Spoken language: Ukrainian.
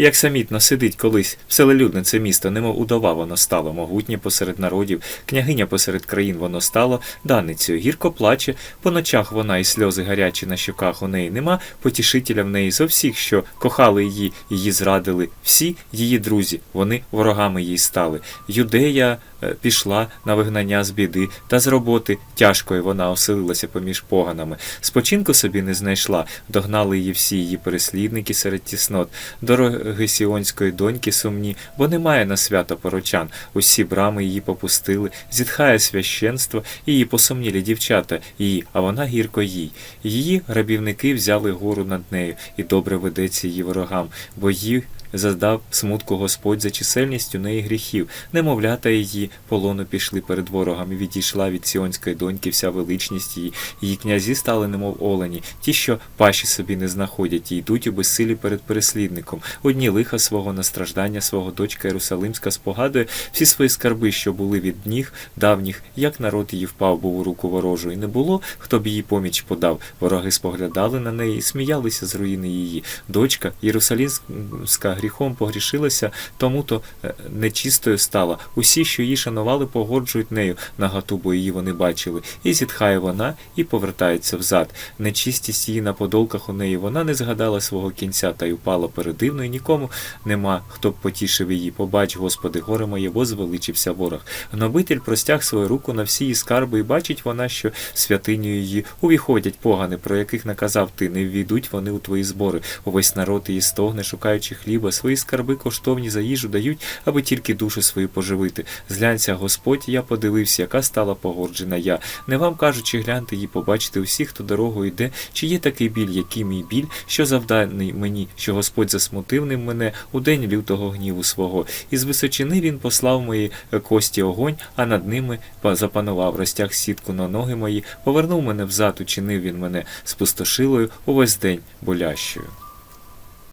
як самітно сидить колись вселелюдне це місто, немов удова воно стало, могутнє посеред народів, княгиня посеред країн воно стало, даницею гірко плаче, по ночах вона і сльози гарячі на щоках у неї нема, потішителя в неї зо всіх, що кохали її, її зрадили, всі її друзі, вони ворогами їй стали. Юдея е, пішла на вигнання з біди, та з роботи тяжкої вона оселилася поміж поганами. Спочинку собі не знайшла, догнали її всі її переслідники серед тіснот, дороги сіонської доньки сумні, бо немає на свято порочан. Усі брами її попустили, зітхає священство, її посумнілі дівчата, її, а вона гірко їй. Її грабівники взяли гору над нею, і добре ведеться її ворогам, бо їх Заздав смутку Господь за чисельністю неї гріхів, немовлята її полону пішли перед ворогами, відійшла від сіонської доньки вся величність її, її князі стали немов олені, ті, що паші собі не знаходять, і йдуть у безсилі перед переслідником. Одні лиха свого настраждання свого дочка Єрусалимська спогадує всі свої скарби, що були від ніг давніх, як народ її впав був у руку ворожу, і не було, хто б їй поміч подав. Вороги споглядали на неї і сміялися з руїни її. Дочка Єрусалимська гріхом погрішилася, тому то е, нечистою стала. Усі, що її шанували, погоджують нею наготу, бо її вони бачили. І зітхає вона, і повертається взад. Нечистість її на подолках у неї вона не згадала свого кінця та й упала передивно, і нікому нема, хто б потішив її. Побач, Господи, горе моє, бо звеличився ворог. Гнобитель простяг свою руку на всі її скарби, і бачить вона, що святиню її увіходять погани, про яких наказав ти, не ввійдуть вони у твої збори. Увесь народ її стогне, шукаючи хліба, свої скарби коштовні за їжу дають, аби тільки душу свою поживити. Зглянься, Господь, я подивився, яка стала погоджена я. Не вам кажучи, гляньте її, побачити усіх, хто дорогою йде, чи є такий біль, який мій біль, що завданий мені, що Господь засмутив ним мене у день лютого гніву свого. І з височини він послав мої кості огонь, а над ними па- запанував, розтяг сітку на ноги мої, повернув мене взад, учинив він мене спустошилою увесь день болящою.